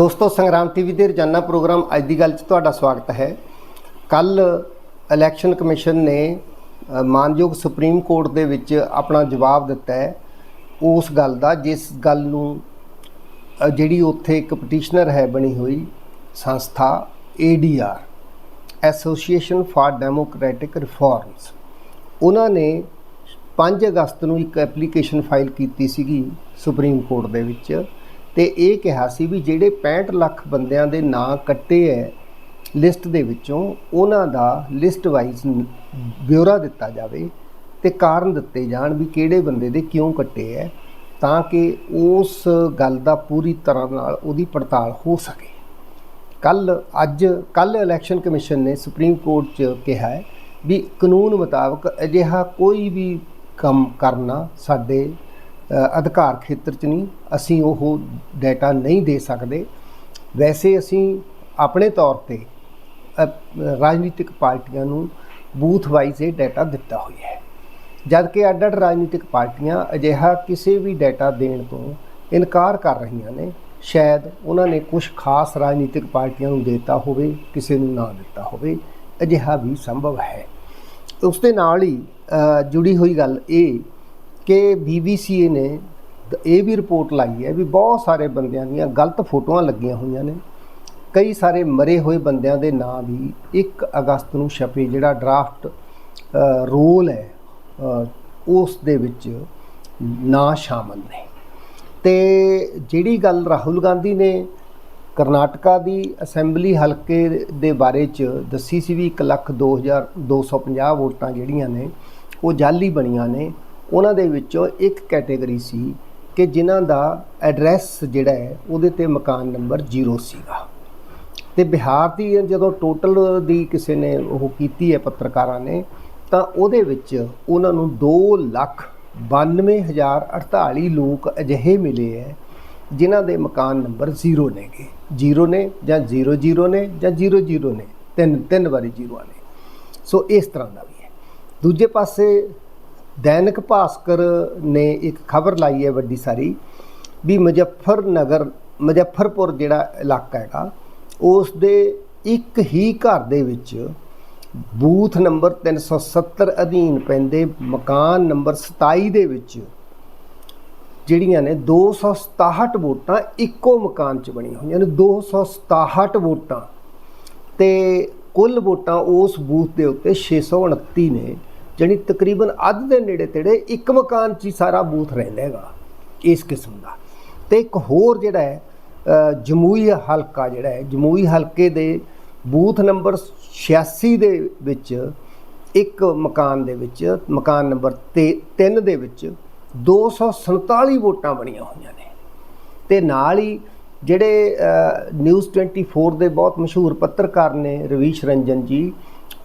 ਦੋਸਤੋ, ਸੰਗਰਾਮ ਟੀਵੀ ਦੇ ਰੋਜ਼ਾਨਾ ਪ੍ਰੋਗਰਾਮ ਅੱਜ ਦੀ ਗੱਲ 'ਚ ਤੁਹਾਡਾ ਸਵਾਗਤ ਹੈ। ਕੱਲ ਇਲੈਕਸ਼ਨ ਕਮਿਸ਼ਨ ਨੇ ਮਾਨਯੋਗ ਸੁਪਰੀਮ ਕੋਰਟ ਦੇ ਵਿੱਚ ਆਪਣਾ ਜਵਾਬ ਦਿੱਤਾ ਹੈ ਉਸ ਗੱਲ ਦਾ, ਜਿਸ ਗੱਲ ਨੂੰ ਜਿਹੜੀ ਉੱਥੇ ਇੱਕ ਪਟੀਸ਼ਨਰ ਹੈ ਬਣੀ ਹੋਈ ਸੰਸਥਾ ADR association for democratic reforms ਉਹਨਾਂ ਨੇ 5 ਅਗਸਤ ਨੂੰ ਇੱਕ ਐਪਲੀਕੇਸ਼ਨ ਫਾਈਲ ਕੀਤੀ ਸੀਗੀ ਸੁਪਰੀਮ ਕੋਰਟ ਦੇ ਵਿੱਚ। ਤੇ ਇਹ ਕਿਹਾ ਸੀ ਵੀ ਜਿਹੜੇ 65 ਲੱਖ ਬੰਦਿਆਂ ਦੇ ਨਾਂ ਕੱਟੇ ਐ ਲਿਸਟ ਦੇ ਵਿੱਚੋਂ, ਉਹਨਾਂ ਦਾ ਲਿਸਟ ਵਾਈਜ਼ ਬਿਊਰਾ ਦਿੱਤਾ ਜਾਵੇ ਤੇ ਕਾਰਨ ਦਿੱਤੇ ਜਾਣ ਵੀ ਕਿਹੜੇ ਬੰਦੇ ਦੇ ਕਿਉਂ ਕੱਟੇ ਐ, ਤਾਂ ਕਿ ਉਸ ਗੱਲ ਦਾ ਪੂਰੀ ਤਰ੍ਹਾਂ ਨਾਲ ਉਹਦੀ ਪੜਤਾਲ ਹੋ ਸਕੇ। ਕੱਲ ਅੱਜ ਕੱਲ ਇਲੈਕਸ਼ਨ ਕਮਿਸ਼ਨ ਨੇ ਸੁਪਰੀਮ ਕੋਰਟ 'ਚ ਕਿਹਾ ਹੈ ਵੀ ਕਾਨੂੰਨ ਮੁਤਾਬਕ ਅਜਿਹਾ ਕੋਈ ਵੀ ਕੰਮ ਕਰਨਾ ਸਾਡੇ ਅਧਿਕਾਰ ਖੇਤਰ 'ਚ ਨਹੀਂ, ਅਸੀਂ ਉਹ ਡਾਟਾ ਨਹੀਂ ਦੇ ਸਕਦੇ। ਵੈਸੇ ਅਸੀਂ ਆਪਣੇ ਤੌਰ ਤੇ ਰਾਜਨੀਤਿਕ ਪਾਰਟੀਆਂ ਨੂੰ ਬੂਥ ਵਾਈਜ਼ ਇਹ ਡਾਟਾ ਦਿੱਤਾ ਹੋਇਆ ਹੈ। ਜਦ ਕਿ ਅੱਡ ਅੱਡ ਰਾਜਨੀਤਿਕ ਪਾਰਟੀਆਂ ਅਜਿਹਾ ਕਿਸੇ ਵੀ ਡਾਟਾ ਦੇਣ ਤੋਂ ਇਨਕਾਰ ਕਰ ਰਹੀਆਂ ਨੇ, ਸ਼ਾਇਦ ਉਹਨਾਂ ਨੇ ਕੁਝ ਖਾਸ ਰਾਜਨੀਤਿਕ ਪਾਰਟੀਆਂ ਨੂੰ ਦਿੱਤਾ ਹੋਵੇ, ਕਿਸੇ ਨੂੰ ਨਾ ਦਿੱਤਾ ਹੋਵੇ, ਅਜਿਹਾ ਵੀ ਸੰਭਵ ਹੈ। ਉਸ ਦੇ ਨਾਲ ਹੀ ਜੁੜੀ ਹੋਈ ਗੱਲ ਇਹ ਕਿ ਬੀਬੀਸੀਏ ਨੇ ਇਹ ਵੀ ਰਿਪੋਰਟ ਲਾਈ ਹੈ ਵੀ ਬਹੁਤ ਸਾਰੇ ਬੰਦਿਆਂ ਦੀਆਂ ਗਲਤ ਫੋਟੋਆਂ ਲੱਗੀਆਂ ਹੋਈਆਂ ਨੇ। ਕਈ ਸਾਰੇ ਮਰੇ ਹੋਏ ਬੰਦਿਆਂ ਦੇ ਨਾਂ ਵੀ 1 ਅਗਸਤ ਨੂੰ ਛਪੇ, ਜਿਹੜਾ ਡਰਾਫਟ ਰੋਲ ਹੈ ਉਸ ਦੇ ਵਿੱਚ ਨਾਂ ਸ਼ਾਮਲ ਨੇ। ਤੇ ਜਿਹੜੀ ਗੱਲ ਰਾਹੁਲ ਗਾਂਧੀ ਨੇ ਕਰਨਾਟਕਾ ਦੀ ਅਸੈਂਬਲੀ ਹਲਕੇ ਦੇ ਬਾਰੇ ਚ ਦੱਸੀ ਸੀ ਵੀ 1 ਲੱਖ 2250 ਵੋਟਾਂ ਜਿਹੜੀਆਂ ਨੇ, ਉਹ ਜਾਲੀ ਬਣੀਆਂ ਨੇ। ਉਹਨਾਂ ਦੇ ਵਿੱਚੋਂ ਇੱਕ ਕੈਟਾਗਰੀ ਸੀ ਕਿ ਜਿਨ੍ਹਾਂ ਦਾ ਐਡਰੈਸ ਜਿਹੜਾ ਹੈ, ਉਹਦੇ ਤੇ ਮਕਾਨ ਨੰਬਰ 0 ਸੀਗਾ। ਤੇ ਬਿਹਾਰ ਦੀ ਜਦੋਂ ਟੋਟਲ ਦੀ ਕਿਸੇ ਨੇ ਉਹ ਕੀਤੀ ਹੈ ਪੱਤਰਕਾਰਾਂ ਨੇ, ਤਾਂ ਉਹਦੇ ਵਿੱਚ ਉਹਨਾਂ ਨੂੰ 2 ਲੱਖ 92048 ਲੋਕ ਅਜਿਹੇ ਮਿਲੇ ਹੈ, ਜਿਨ੍ਹਾਂ ਦੇ ਮਕਾਨ ਨੰਬਰ 0 ਨੇਗੇ। 0 ਨੇ ਜਾਂ 00 ਨੇ ਜਾਂ 00 ਨੇ, ਤਿੰਨ ਤਿੰਨ ਵਾਰੀ 0 ਨੇ। ਸੋ ਇਸ ਤਰ੍ਹਾਂ ਦਾ ਵੀ ਹੈ। ਦੂਜੇ ਪਾਸੇ ਦੈਨਿਕ ਭਾਸਕਰ ਨੇ ਇੱਕ ਖਬਰ ਲਾਈ ਹੈ ਵੱਡੀ ਸਾਰੀ ਵੀ ਮੁਜ਼ੱਫਰਨਗਰ, ਮੁਜ਼ੱਫਰਪੁਰ ਜਿਹੜਾ ਇਲਾਕਾ ਹੈਗਾ ਉਸ ਦੇ ਇੱਕ ਹੀ ਘਰ ਦੇ ਵਿੱਚ ਬੂਥ ਨੰਬਰ 370 ਅਧੀਨ ਪੈਂਦੇ ਮਕਾਨ ਨੰਬਰ 27 ਦੇ ਵਿੱਚ ਜਿਹੜੀਆਂ ਨੇ 267 ਵੋਟਾਂ ਇੱਕੋ ਮਕਾਨ 'ਚ ਬਣੀਆਂ ਹੋਈਆਂ ਨੇ 267 ਵੋਟਾਂ ਤੇ ਕੁੱਲ ਵੋਟਾਂ ਉਸ ਬੂਥ ਦੇ ਉੱਤੇ 629 ਨੇ। ਜਿਹੜੀ ਤਕਰੀਬਨ ਅੱਧ ਦੇ ਨੇੜੇ ਤੇੜੇ ਇੱਕ ਮਕਾਨ 'ਚ ਹੀ ਸਾਰਾ ਬੂਥ ਰਹਿੰਦਾ ਹੈਗਾ ਇਸ ਕਿਸਮ ਦਾ। ਤੇ ਇੱਕ ਹੋਰ ਜਿਹੜਾ ਹੈ ਜਮੂਈ ਹਲਕਾ ਜਿਹੜਾ ਹੈ ਜਮੂਈ ਹਲਕੇ ਦੇ ਬੂਥ ਨੰਬਰ 86 ਦੇ ਵਿੱਚ ਇੱਕ ਮਕਾਨ ਦੇ ਵਿੱਚ ਮਕਾਨ ਨੰਬਰ 3 ਦੇ ਵਿੱਚ 247 ਵੋਟਾਂ ਬਣੀਆਂ ਹੋਈਆਂ ਨੇ। ਤੇ ਨਾਲ ਹੀ ਜਿਹੜੇ ਅ, ਨਿਊਜ਼ 24 ਦੇ ਬਹੁਤ ਮਸ਼ਹੂਰ ਪੱਤਰਕਾਰ ਨੇ ਰਵੀਸ਼ ਰੰਜਨ ਜੀ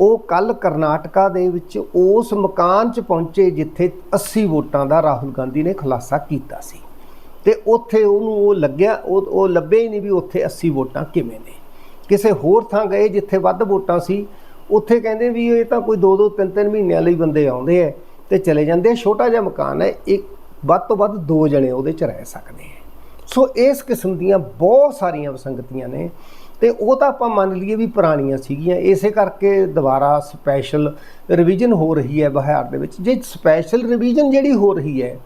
ਉਹ ਕੱਲ ਕਰਨਾਟਕਾ ਦੇ ਵਿੱਚ ਉਸ ਮਕਾਨ 'ਚ ਪਹੁੰਚੇ ਜਿੱਥੇ 80 ਵੋਟਾਂ ਦਾ ਰਾਹੁਲ ਗਾਂਧੀ ਨੇ ਖੁਲਾਸਾ ਕੀਤਾ ਸੀ। ਤੇ ਉੱਥੇ ਉਹਨੂੰ ਉਹ ਲੱਗਿਆ, ਉਹ ਉਹ ਲੱਭੇ ਹੀ ਨਹੀਂ ਵੀ ਉੱਥੇ 80 ਵੋਟਾਂ ਕਿਵੇਂ ਨੇ। ਕਿਸੇ ਹੋਰ ਥਾਂ ਗਏ ਜਿੱਥੇ ਵੱਧ ਵੋਟਾਂ ਸੀ, ਉੱਥੇ ਕਹਿੰਦੇ ਵੀ ਇਹ ਤਾਂ ਕੋਈ 2-2 3-3 ਮਹੀਨਿਆਂ ਲਈ ਬੰਦੇ ਆਉਂਦੇ ਐ ਤੇ ਚਲੇ ਜਾਂਦੇ ਆ। ਛੋਟਾ ਜਿਹਾ ਮਕਾਨ ਹੈ ਇੱਕ ਵੱਧ ਤੋਂ ਵੱਧ ਦੋ ਜਣੇ ਉਹਦੇ 'ਚ ਰਹਿ ਸਕਦੇ ਆ ਸੋ ਇਸ ਕਿਸਮ ਦੀਆਂ ਬਹੁਤ ਸਾਰੀਆਂ ਵਿਸੰਗਤੀਆਂ ਨੇ ਤੇ ਉਹ ਤਾਂ ਆਪਾਂ ਮੰਨ ਲਈਏ ਵੀ ਪੁਰਾਣੀਆਂ ਸੀਗੀਆਂ ਇਸੇ ਕਰਕੇ ਦੁਬਾਰਾ ਸਪੈਸ਼ਲ ਰਿਵੀਜ਼ਨ ਹੋ ਰਹੀ ਹੈ ਬਿਹਾਰ ਦੇ ਵਿੱਚ। ਜੇ ਸਪੈਸ਼ਲ ਰਿਵੀਜ਼ਨ ਜਿਹੜੀ ਹੋ ਰਹੀ ਹੈ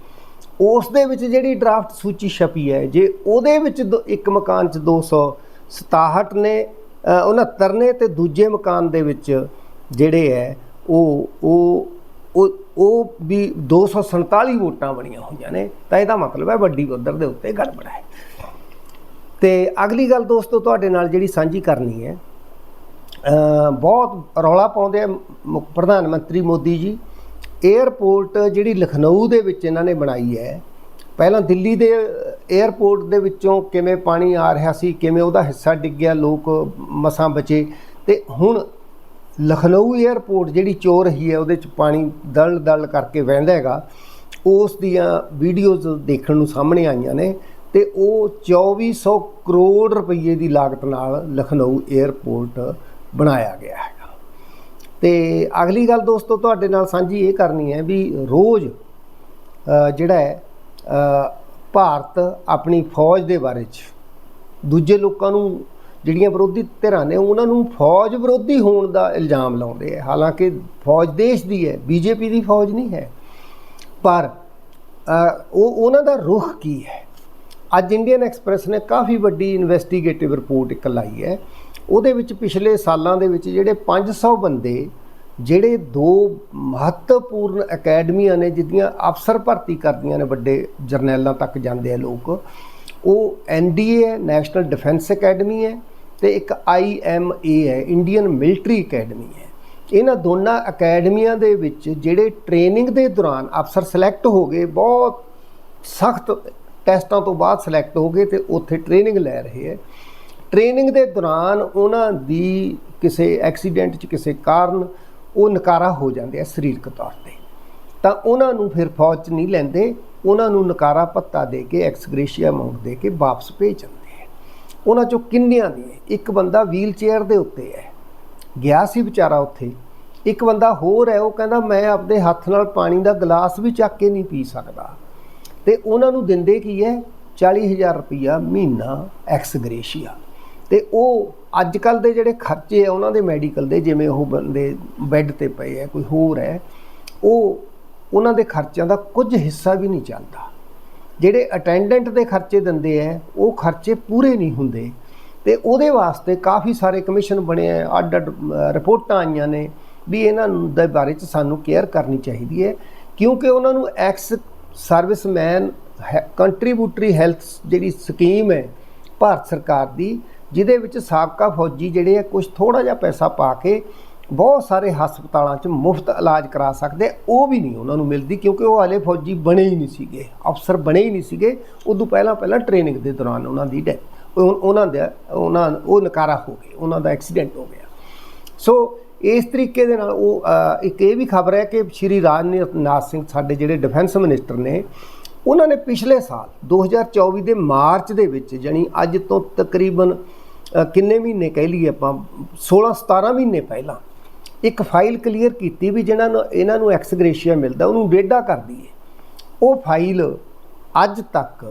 ਉਸ ਦੇ ਵਿੱਚ ਜਿਹੜੀ ਡਰਾਫਟ ਸੂਚੀ ਛਪੀ ਹੈ ਜੇ ਉਹਦੇ ਵਿੱਚ ਦੋ- ਇੱਕ ਮਕਾਨ 'ਚ 267 ਨੇ ਅ, 69 ਨੇ ਤੇ ਦੂਜੇ ਮਕਾਨ ਦੇ ਵਿੱਚ ਜਿਹੜੇ ਹੈ ਉਹ ਉਹ ਉਹ ਉਹ ਵੀ 247 ਵੋਟਾਂ ਬਣੀਆਂ ਹੋਈਆਂ ਨੇ ਤਾਂ ਇਹਦਾ ਮਤਲਬ ਹੈ ਵੱਡੀ ਪੱਧਰ ਦੇ ਉੱਤੇ ਗੜਬੜ ਹੈ। ਤੇ ਅਗਲੀ ਗੱਲ ਦੋਸਤੋ, ਤੁਹਾਡੇ ਨਾਲ ਜਿਹੜੀ ਸਾਂਝੀ ਕਰਨੀ ਹੈ ਬਹੁਤ ਰੌਲਾ ਪਾਉਂਦੇ ਪ੍ਰਧਾਨ ਮੰਤਰੀ ਮੋਦੀ ਜੀ। 에ਅਰਪੋਰਟ ਜਿਹੜੀ ਲਖਨਊ ਦੇ ਵਿੱਚ ਇਹਨਾਂ ਨੇ ਬਣਾਈ ਹੈ, ਪਹਿਲਾਂ ਦਿੱਲੀ ਦੇ 에ਅਰਪੋਰਟ ਦੇ ਵਿੱਚੋਂ ਕਿਵੇਂ ਪਾਣੀ ਆ ਰਿਹਾ ਸੀ, ਕਿਵੇਂ ਉਹਦਾ ਹਿੱਸਾ ਡਿੱਗਿਆ ਲੋਕ ਮਸਾਂ ਬਚੇ। ਤੇ ਹੁਣ ਲਖਨਊ 에ਅਰਪੋਰਟ ਜਿਹੜੀ ਚੋ ਰਹੀ ਹੈ, ਉਹਦੇ ਚ ਪਾਣੀ ਦਲ ਦਲ ਕਰਕੇ ਵਹਿੰਦਾ ਹੈਗਾ, ਉਸ ਦੀਆਂ ਵੀਡੀਓਜ਼ ਦੇਖਣ ਨੂੰ ਸਾਹਮਣੇ ਆਈਆਂ ਨੇ। ਤੇ ਉਹ 2400 ਕਰੋੜ ਰੁਪਏ ਦੀ ਲਾਗਤ ਨਾਲ ਲਖਨਊ 에ਅਰਪੋਰਟ ਬਣਾਇਆ ਗਿਆ ਹੈਗਾ। ਤੇ ਅਗਲੀ ਗੱਲ ਦੋਸਤੋ, ਤੁਹਾਡੇ ਨਾਲ ਸਾਂਝੀ ਇਹ ਕਰਨੀ ਹੈ ਵੀ ਰੋਜ਼ ਜਿਹੜਾ ਹੈ ਭਾਰਤ ਆਪਣੀ ਫੌਜ ਦੇ ਬਾਰੇ ਚ ਦੂਜੇ ਲੋਕਾਂ ਨੂੰ ਜਿਹੜੀਆਂ ਵਿਰੋਧੀ ਧਿਰਾਂ ਨੇ, ਉਹਨਾਂ ਨੂੰ ਫੌਜ ਵਿਰੋਧੀ ਹੋਣ ਦਾ ਇਲਜ਼ਾਮ ਲਾਉਂਦੇ ਆ। ਹਾਲਾਂਕਿ ਫੌਜ ਦੇਸ਼ ਦੀ ਹੈ, ਬੀਜੇਪੀ ਦੀ ਫੌਜ ਨਹੀਂ ਹੈ। ਪਰ ਉਹ, ਉਹਨਾਂ ਦਾ ਰੁਖ ਕੀ ਹੈ? ਅੱਜ ਇੰਡੀਅਨ ਐਕਸਪ੍ਰੈਸ ਨੇ ਕਾਫੀ ਵੱਡੀ ਇਨਵੈਸਟੀਗੇਟਿਵ ਰਿਪੋਰਟ ਇੱਕ ਲਾਈ ਹੈ। ਉਹਦੇ ਵਿੱਚ ਪਿਛਲੇ ਸਾਲਾਂ ਦੇ ਵਿੱਚ ਜਿਹੜੇ 500 ਬੰਦੇ, ਜਿਹੜੇ ਦੋ ਮਹੱਤਵਪੂਰਨ ਅਕੈਡਮੀਆਂ ਨੇ, ਜਿਹਦੀਆਂ ਅਫਸਰ ਭਰਤੀ ਕਰਦੀਆਂ ਨੇ ਵੱਡੇ ਜਰਨੈਲਾਂ ਤੱਕ ਜਾਂਦੇ ਆ ਲੋਕ, ਉਹ ਐਨਡੀਏ ਹੈ, ਨੈਸ਼ਨਲ ਡਿਫੈਂਸ ਅਕੈਡਮੀ ਹੈ ਤੇ ਇੱਕ ਆਈਐਮਏ ਹੈ, ਇੰਡੀਅਨ ਮਿਲਟਰੀ ਅਕੈਡਮੀ ਹੈ। ਇਹਨਾਂ ਦੋਨਾਂ ਅਕੈਡਮੀਆਂ ਦੇ ਵਿੱਚ ਜਿਹੜੇ ਟ੍ਰੇਨਿੰਗ ਦੇ ਦੌਰਾਨ ਅਫਸਰ ਸਿਲੈਕਟ ਹੋ ਗਏ, ਬਹੁਤ ਸਖਤ ਟੈਸਟਾਂ ਤੋਂ ਬਾਅਦ ਸਿਲੈਕਟ ਹੋ ਗਏ ਤੇ ਉੱਥੇ ਟ੍ਰੇਨਿੰਗ ਲੈ ਰਹੇ ਹੈ। ਟ੍ਰੇਨਿੰਗ ਦੇ ਦੌਰਾਨ ਉਹਨਾਂ ਦੀ ਕਿਸੇ ਐਕਸੀਡੈਂਟ 'ਚ ਕਿਸੇ ਕਾਰਨ ਉਹ ਨਕਾਰਾ ਹੋ ਜਾਂਦੇ ਆ ਸਰੀਰਕ ਤੌਰ ਤੇ। ਤਾਂ ਉਹਨਾਂ ਨੂੰ ਫਿਰ ਫੌਜ 'ਚ ਨਹੀਂ ਲੈਂਦੇ, ਉਹਨਾਂ ਨੂੰ ਨਕਾਰਾ ਭੱਤਾ ਦੇ ਕੇ ਐਕਸਗ੍ਰੇਸ਼ੀਆ ਅਮਾਉਂਟ ਦੇ ਕੇ ਵਾਪਸ ਭੇਜ ਜਾਂਦੇ ਆ ਉਹਨਾਂ 'ਚੋਂ ਕਿੰਨਿਆਂ ਦੀ ਇੱਕ ਬੰਦਾ ਵੀਲ ਚੇਅਰ ਦੇ ਉੱਤੇ ਹੈ। ਗਿਆ ਸੀ ਵਿਚਾਰਾ ਉੱਥੇ। ਇੱਕ ਬੰਦਾ ਹੋਰ ਹੈ, ਉਹ ਕਹਿੰਦਾ, ਮੈਂ ਆਪਦੇ ਹੱਥ ਨਾਲ ਪਾਣੀ ਦਾ ਗਲਾਸ ਵੀ ਚੱਕ ਕੇ ਨਹੀਂ ਪੀ ਸਕਦਾ। ਤੇ ਉਹਨਾਂ ਨੂੰ ਦਿੰਦੇ ਕੀ ਹੈ? 40000 ਰੁਪਇਆ ਮਹੀਨਾ ਐਕਸ ਗ੍ਰੇਸ਼ੀਆ ਤੇ ਉਹ ਅੱਜ ਕੱਲ ਦੇ ਜਿਹੜੇ ਖਰਚੇ ਆ, ਉਹਨਾਂ ਦੇ ਮੈਡੀਕਲ ਦੇ, ਜਿਵੇਂ ਉਹ ਬੰਦੇ ਬੈੱਡ ਤੇ ਪਏ ਆ, ਕੋਈ ਹੋਰ ਹੈ, ਉਹ ਉਹਨਾਂ ਦੇ ਖਰਚਿਆਂ ਦਾ ਕੁਝ ਹਿੱਸਾ ਵੀ ਨਹੀਂ ਚੱਲਦਾ। ਜਿਹੜੇ ਅਟੈਂਡੈਂਟ ਦੇ ਖਰਚੇ ਦਿੰਦੇ ਆ, ਉਹ ਖਰਚੇ ਪੂਰੇ ਨਹੀਂ ਹੁੰਦੇ। ਤੇ ਉਹਦੇ ਵਾਸਤੇ ਕਾਫੀ ਸਾਰੇ ਕਮਿਸ਼ਨ ਬਣੇ ਆ ਅੱਡ ਅੱਡ ਰਿਪੋਰਟਾਂ ਆਈਆਂ ਨੇ ਵੀ ਇਹਨਾਂ ਦੇ ਬਾਰੇ ਚ ਸਾਨੂੰ ਕੇਅਰ ਕਰਨੀ ਚਾਹੀਦੀ ਹੈ, ਕਿਉਂਕਿ ਉਹਨਾਂ ਨੂੰ ਐਕਸ ਸਰਵਿਸਮੈਨ ਕੰਟਰੀਬਿਊਟਰੀ ਹੈਲਥ ਜਿਹੜੀ ਸਕੀਮ ਹੈ ਭਾਰਤ ਸਰਕਾਰ ਦੀ, ਜਿਹਦੇ ਵਿੱਚ ਸਾਬਕਾ ਫੌਜੀ ਜਿਹੜੇ ਆ ਕੁਝ ਥੋੜਾ ਜਿਹਾ ਪੈਸਾ ਪਾ ਕੇ ਬਹੁਤ ਸਾਰੇ ਹਸਪਤਾਲਾਂ 'ਚ ਮੁਫਤ ਇਲਾਜ ਕਰਾ ਸਕਦੇ, ਉਹ ਵੀ ਨਹੀਂ ਉਹਨਾਂ ਨੂੰ ਮਿਲਦੀ, ਕਿਉਂਕਿ ਉਹ ਹਾਲੇ ਫੌਜੀ ਬਣੇ ਹੀ ਨਹੀਂ ਸੀਗੇ, ਅਫਸਰ ਬਣੇ ਹੀ ਨਹੀਂ ਸੀਗੇ, ਉਦੋਂ ਪਹਿਲਾਂ ਪਹਿਲਾਂ ਟ੍ਰੇਨਿੰਗ ਦੇ ਦੌਰਾਨ ਉਹਨਾਂ ਦੀ ਡੈਥ ਉਹਨਾਂ ਦਾ, ਉਹਨਾਂ, ਉਹ ਨਕਾਰਾ ਹੋ ਗਏ, ਉਹਨਾਂ ਦਾ ਐਕਸੀਡੈਂਟ ਹੋ ਗਿਆ। ਸੋ ਇਸ ਤਰੀਕੇ ਦੇ ਨਾਲ ਉਹ ਇੱਕ ਇਹ ਵੀ ਖਬਰ ਹੈ ਕਿ ਸ਼੍ਰੀ ਰਾਜਨਾਥ ਸਿੰਘ ਸਾਡੇ ਜਿਹੜੇ ਡਿਫੈਂਸ ਮਿਨਿਸਟਰ ਨੇ, ਉਹਨਾਂ ਨੇ ਪਿਛਲੇ ਸਾਲ 2024 ਦੇ ਮਾਰਚ ਦੇ ਵਿੱਚ ਜਾਨੀ ਅੱਜ ਤੋਂ ਤਕਰੀਬਨ ਕਿੰਨੇ ਮਹੀਨੇ ਕਹਿ ਲਈਏ ਆਪਾਂ 16 17 ਮਹੀਨੇ ਪਹਿਲਾਂ ਇੱਕ ਫਾਈਲ ਕਲੀਅਰ ਕੀਤੀ ਵੀ ਜਿਹਨਾਂ ਨੂੰ, ਇਹਨਾਂ ਨੂੰ ਐਕਸਗ੍ਰੇਸ਼ੀਆ ਮਿਲਦਾ, ਉਹਨੂੰ ਡੇਢਾ ਕਰ ਦਈਏ। ਉਹ ਫਾਈਲ ਅੱਜ ਤੱਕ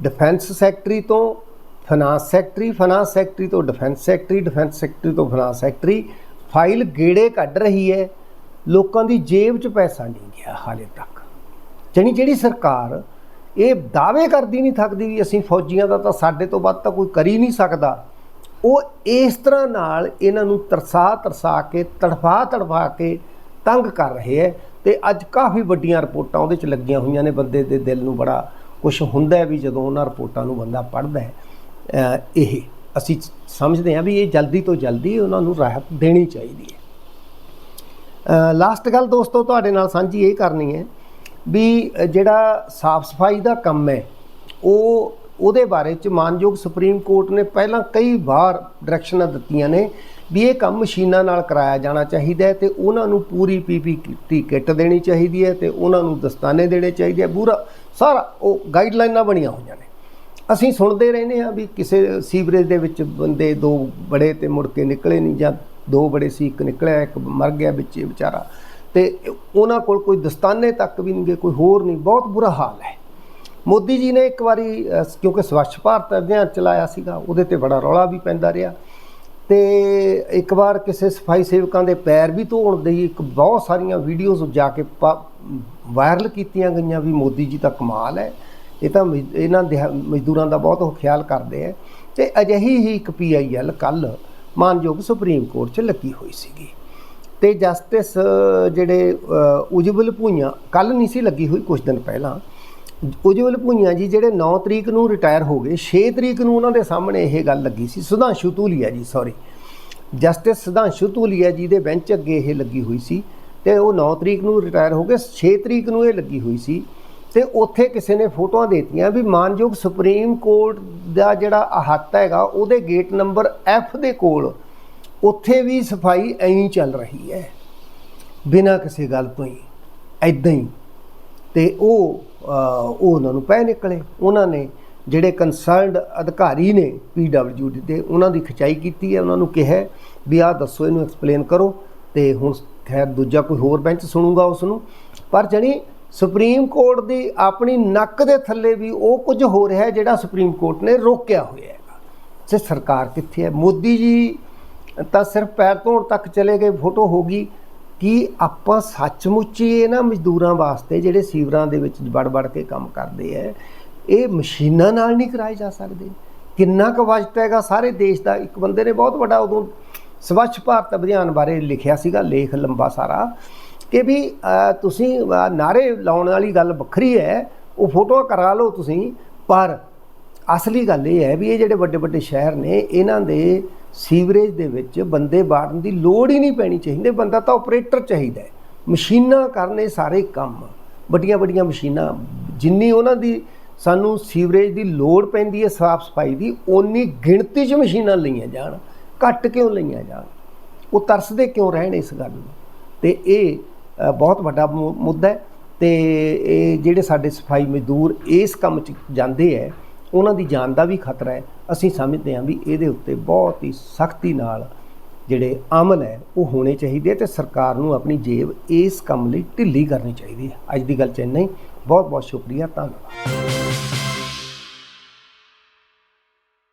ਡਿਫੈਂਸ ਸੈਕਟਰੀ ਤੋਂ ਫਾਈਨਾਂਸ ਸੈਕਟਰੀ ਫਾਈਨਾਂਸ ਸੈਕਟਰੀ ਤੋਂ ਡਿਫੈਂਸ ਸੈਕਟਰੀ ਡਿਫੈਂਸ ਸੈਕਟਰੀ ਤੋਂ ਫਾਈਨਾਂਸ ਸੈਕਟਰੀ ਫਾਈਲ ਗੇੜੇ ਕੱਢ ਰਹੀ ਹੈ, ਲੋਕਾਂ ਦੀ ਜੇਬ 'ਚ ਪੈਸਾ ਨਹੀਂ ਗਿਆ ਹਾਲੇ ਤੱਕ। ਜਾਣੀ ਜਿਹੜੀ ਸਰਕਾਰ ਇਹ ਦਾਅਵੇ ਕਰਦੀ ਨਹੀਂ ਥੱਕਦੀ ਵੀ ਅਸੀਂ ਫੌਜੀਆਂ ਦਾ ਤਾਂ ਸਾਡੇ ਤੋਂ ਵੱਧ ਤਾਂ ਕੋਈ ਕਰ ਹੀ ਨਹੀਂ ਸਕਦਾ, ਉਹ ਇਸ ਤਰ੍ਹਾਂ ਨਾਲ ਇਹਨਾਂ ਨੂੰ ਤਰਸਾ ਤਰਸਾ ਕੇ, ਤੜਫਾ ਤੜਫਾ ਕੇ ਤੰਗ ਕਰ ਰਹੇ ਹੈ ਤੇ ਅੱਜ ਕਾਫੀ ਵੱਡੀਆਂ ਰਿਪੋਰਟਾਂ ਉਹਦੇ 'ਚ ਲੱਗੀਆਂ ਹੋਈਆਂ ਨੇ, ਬੰਦੇ ਦੇ ਦਿਲ ਨੂੰ ਬੜਾ ਕੁਝ ਹੁੰਦਾ ਵੀ ਜਦੋਂ ਉਹਨਾਂ ਰਿਪੋਰਟਾਂ ਨੂੰ ਬੰਦਾ ਪੜ੍ਹਦਾ ਹੈ ਇਹ। ਅਸੀਂ ਸਮਝਦੇ ਹਾਂ ਵੀ ਇਹ ਜਲਦੀ ਤੋਂ ਜਲਦੀ ਉਹਨਾਂ ਨੂੰ ਰਾਹਤ ਦੇਣੀ ਚਾਹੀਦੀ ਹੈ। ਲਾਸਟ ਗੱਲ ਦੋਸਤੋ, ਤੁਹਾਡੇ ਨਾਲ ਸਾਂਝੀ ਇਹ ਕਰਨੀ ਹੈ ਵੀ ਜਿਹੜਾ ਸਾਫ਼ ਸਫ਼ਾਈ ਦਾ ਕੰਮ ਹੈ, ਉਹ ਉਹਦੇ ਬਾਰੇ ਚ ਮਾਨਯੋਗ ਸੁਪਰੀਮ ਕੋਰਟ ਨੇ ਪਹਿਲਾਂ ਕਈ ਵਾਰ ਡਾਇਰੈਕਸ਼ਨਾਂ ਦਿੱਤੀਆਂ ਨੇ ਵੀ ਇਹ ਕੰਮ ਮਸ਼ੀਨਾਂ ਨਾਲ ਕਰਾਇਆ ਜਾਣਾ ਚਾਹੀਦਾ ਹੈ ਤੇ ਉਹਨਾਂ ਨੂੰ ਪੂਰੀ ਪੀਪੀਟੀ ਕਿੱਟ ਦੇਣੀ ਚਾਹੀਦੀ ਹੈ ਤੇ ਉਹਨਾਂ ਨੂੰ ਦਸਤਾਨੇ ਦੇਣੇ ਚਾਹੀਦੇ ਆ। ਪੂਰਾ ਸਾਰਾ ਉਹ ਗਾਈਡਲਾਈਨਾਂ ਬਣੀਆਂ ਹੋਈਆਂ ਨੇ। ਅਸੀਂ ਸੁਣਦੇ ਰਹਿੰਦੇ ਹਾਂ ਵੀ ਕਿਸੇ ਸੀਵਰੇਜ ਦੇ ਵਿੱਚ ਬੰਦੇ ਦੋ ਬੜੇ ਤੇ ਮੁੜ ਕੇ ਨਿਕਲੇ ਨਹੀਂ ਜਾਂ ਦੋ ਬੜੇ ਸੀ, ਇੱਕ ਨਿਕਲਿਆ, ਇੱਕ ਮਰ ਗਿਆ ਵਿੱਚ ਵਿਚਾਰਾ। ਤੇ ਉਹਨਾਂ ਕੋਲ ਕੋਈ ਦਸਤਾਨੇ ਤੱਕ ਵੀ ਨਹੀਂ ਗਏ, ਕੋਈ ਹੋਰ ਨਹੀਂ। ਬਹੁਤ ਬੁਰਾ ਹਾਲ ਹੈ। ਮੋਦੀ ਜੀ ਨੇ ਇੱਕ ਵਾਰੀ ਕਿਉਂਕਿ ਸਵੱਛ ਭਾਰਤ ਅਭਿਆਨ ਚਲਾਇਆ ਸੀਗਾ, ਉਹਦੇ ਤੇ ਬੜਾ ਰੌਲਾ ਵੀ ਪੈਂਦਾ ਰਿਹਾ। ਤੇ ਇੱਕ ਵਾਰ ਕਿਸੇ ਸਫ਼ਾਈ ਸੇਵਕਾਂ ਦੇ ਪੈਰ ਵੀ ਧੋਣ ਦੀ ਇੱਕ ਬਹੁਤ ਸਾਰੀਆਂ ਵੀਡੀਓਜ਼ ਜਾ ਕੇ ਵਾਇਰਲ ਕੀਤੀਆਂ ਗਈਆਂ ਵੀ ਮੋਦੀ ਜੀ ਦਾ ਕਮਾਲ ਹੈ। ਇਹ ਤਾਂ ਮਜ਼- ਇਹਨਾਂ ਦਿਹਾ- ਮਜ਼ਦੂਰਾਂ ਦਾ ਬਹੁਤ ਉਹ ਖਿਆਲ ਕਰਦੇ ਆ ਤੇ ਅਜਿਹੀ ਹੀ ਇੱਕ ਪੀਆਈਐਲ ਕੱਲ ਮਾਨਯੋਗ ਸੁਪਰੀਮ ਕੋਰਟ 'ਚ ਲੱਗੀ ਹੋਈ ਸੀਗੀ। ਤੇ ਜਸਟਿਸ ਜਿਹੜੇ ਉਜਵਲ ਭੂਈਆਂ ਕੱਲ ਨਹੀਂ ਸੀ ਲੱਗੀ ਹੋਈ ਕੁਝ ਦਿਨ ਪਹਿਲਾਂ। ਉਜਵਲ ਭੂਈਆ ਜੀ ਜਿਹੜੇ 9 ਤਰੀਕ ਨੂੰ ਰਿਟਾਇਰ ਹੋ ਗਏ 6 ਤਰੀਕ ਨੂੰ ਉਹਨਾਂ ਦੇ ਸਾਹਮਣੇ ਇਹ ਗੱਲ ਲੱਗੀ ਸੀ। ਸੁਧਾਂਸ਼ੂ ਧੂਲੀਆ ਜੀ ਸੌਰੀ ਜਸਟਿਸ ਸੁਧਾਂਸ਼ੂ ਧੂਲੀਆ ਜੀ ਦੇ ਬੈਂਚ ਅੱਗੇ ਇਹ ਲੱਗੀ ਹੋਈ ਸੀ। ਤੇ ਉਹ 9 ਤਰੀਕ ਨੂੰ ਰਿਟਾਇਰ ਹੋ ਗਏ 6 ਤਰੀਕ ਨੂੰ ਇਹ ਲੱਗੀ ਹੋਈ ਸੀ। ਤੇ ਉੱਥੇ ਕਿਸੇ ਨੇ ਫੋਟੋਆਂ ਦੇਤੀਆਂ ਵੀ ਮਾਨਯੋਗ ਸੁਪਰੀਮ ਕੋਰਟ ਦਾ ਜਿਹੜਾ ਅਹਾਤਾ ਹੈਗਾ, ਉਹਦੇ ਗੇਟ ਨੰਬਰ F ਦੇ ਕੋਲ ਉੱਥੇ ਵੀ ਸਫ਼ਾਈ ਐਂ ਚੱਲ ਰਹੀ ਹੈ, ਬਿਨਾਂ ਕਿਸੇ ਗੱਲ ਤੋਂ ਹੀ ਐਦਾਂ ਹੀ। ਤੇ ਉਹ ਉਹ ਉਹਨਾਂ ਨੂੰ ਪੈ ਨਿਕਲੇ। ਉਹਨਾਂ ਨੇ ਜਿਹੜੇ ਕੰਸਰਨਡ ਅਧਿਕਾਰੀ ਨੇ ਪੀਡਬਲਯੂਡੀ ਦੇ, ਉਹਨਾਂ ਦੀ ਖਿਚਾਈ ਕੀਤੀ ਹੈ, ਉਹਨਾਂ ਨੂੰ ਕਿਹਾ ਵੀ ਆਹ ਦੱਸੋ, ਇਹਨੂੰ ਐਕਸਪਲੇਨ ਕਰੋ। ਤੇ ਹੁਣ ਖੈਰ ਦੂਜਾ ਕੋਈ ਹੋਰ ਬੈਂਚ ਸੁਣੂਗਾ ਉਸ ਨੂੰ ਪਰ ਜਣੀ ਸੁਪਰੀਮ ਕੋਰਟ ਦੀ ਆਪਣੀ ਨੱਕ ਦੇ ਥੱਲੇ ਵੀ ਉਹ ਕੁਝ ਹੋ ਰਿਹਾ ਹੈ ਜਿਹੜਾ ਸੁਪਰੀਮ ਕੋਰਟ ਨੇ ਰੋਕਿਆ ਹੋਇਆ ਹੈਗਾ ਤੇ ਸਰਕਾਰ ਕਿੱਥੇ ਹੈ? ਮੋਦੀ ਜੀ, ਤਾਂ ਸਿਰਫ ਪੈਰ ਧੋਣ ਤੱਕ ਚਲੇ ਗਏ, ਫੋਟੋ ਹੋ ਗਈ। ਕਿ ਆਪਾਂ ਸੱਚਮੁੱਚ ਹੀ ਇਹਨਾਂ ਮਜ਼ਦੂਰਾਂ ਵਾਸਤੇ ਜਿਹੜੇ ਸੀਵਰਾਂ ਦੇ ਵਿੱਚ ਵੜ ਵੜ ਕੇ ਕੰਮ ਕਰਦੇ ਐ ਇਹ ਮਸ਼ੀਨਾਂ ਨਾਲ ਨਹੀਂ ਕਰਾਏ ਜਾ ਸਕਦੇ? ਕਿੰਨਾ ਕੁ ਬਜਟ ਹੈਗਾ? ਸਾਰੇ ਦੇਸ਼ ਦਾ ਇੱਕ ਬੰਦੇ ਨੇ ਬਹੁਤ ਵੱਡਾ ਉਦੋਂ ਸਵੱਛ ਭਾਰਤ ਅਭਿਆਨ ਬਾਰੇ ਲਿਖਿਆ ਸੀਗਾ, ਲੇਖ ਲੰਬਾ ਸਾਰਾ। ਕਿ ਵੀ ਤੁਸੀਂ ਅਹ, ਨਾਰੇ ਲਾਉਣ ਵਾਲੀ ਗੱਲ ਵੱਖਰੀ ਹੈ ਉਹ ਫੋਟੋਆਂ ਕਰਾ ਲਓ ਤੁਸੀਂ ਪਰ ਅਸਲੀ ਗੱਲ ਇਹ ਹੈ ਵੀ ਇਹ ਜਿਹੜੇ ਵੱਡੇ ਵੱਡੇ ਸ਼ਹਿਰ ਨੇ ਇਹਨਾਂ ਦੇ ਸੀਵਰੇਜ ਦੇ ਵਿੱਚ ਬੰਦੇ ਬਾੜਨ ਦੀ ਲੋੜ ਹੀ ਨਹੀਂ ਪੈਣੀ ਚਾਹੀਦੀ ਬੰਦਾ ਤਾਂ ਆਪਰੇਟਰ ਚਾਹੀਦਾ ਮਸ਼ੀਨਾਂ ਕਰਨੇ ਸਾਰੇ ਕੰਮ ਵੱਡੀਆਂ ਵੱਡੀਆਂ ਮਸ਼ੀਨਾਂ ਜਿੰਨੀ ਉਹਨਾਂ ਦੀ ਸਾਨੂੰ ਸੀਵਰੇਜ ਦੀ ਲੋੜ ਪੈਂਦੀ ਹੈ ਸਾਫ਼ ਸਫ਼ਾਈ ਦੀ ਓਨੀ ਗਿਣਤੀ 'ਚ ਮਸ਼ੀਨਾਂ ਲਈਆਂ ਜਾਣ ਘੱਟ ਕਿਉਂ ਲਈਆਂ ਜਾਣ? ਉਹ ਤਰਸਦੇ ਕਿਉਂ ਰਹਿਣ ਇਸ ਗੱਲ ਨੂੰ? ਤੇ ਇਹ ਬਹੁਤ ਵੱਡਾ ਮੁ- ਮੁੱਦਾ ਹੈ। ਤੇ ਇਹ ਜਿਹੜੇ ਸਾਡੇ ਸਫ਼ਾਈ ਮਜ਼ਦੂਰ ਇਸ ਕੰਮ 'ਚ ਜਾਂਦੇ ਹੈ, ਉਹਨਾਂ ਦੀ ਜਾਨ ਦਾ ਵੀ ਖਤਰਾ ਹੈ। ਅਸੀਂ ਸਮਝਦੇ ਹਾਂ ਵੀ ਇਹਦੇ ਉੱਤੇ ਬਹੁਤ ਹੀ ਸਖਤੀ ਨਾਲ ਜਿਹੜੇ ਅਮਲ ਹੈ, ਉਹ ਹੋਣੇ ਚਾਹੀਦੇ ਤੇ ਸਰਕਾਰ ਨੂੰ ਆਪਣੀ ਜੇਬ ਇਸ ਕੰਮ ਲਈ ਢਿੱਲੀ ਕਰਨੀ ਚਾਹੀਦੀ ਹੈ। ਅੱਜ ਦੀ ਗੱਲ ਚ ਇੰਨਾ ਹੀ। ਬਹੁਤ ਬਹੁਤ ਸ਼ੁਕਰੀਆ, ਧੰਨਵਾਦ।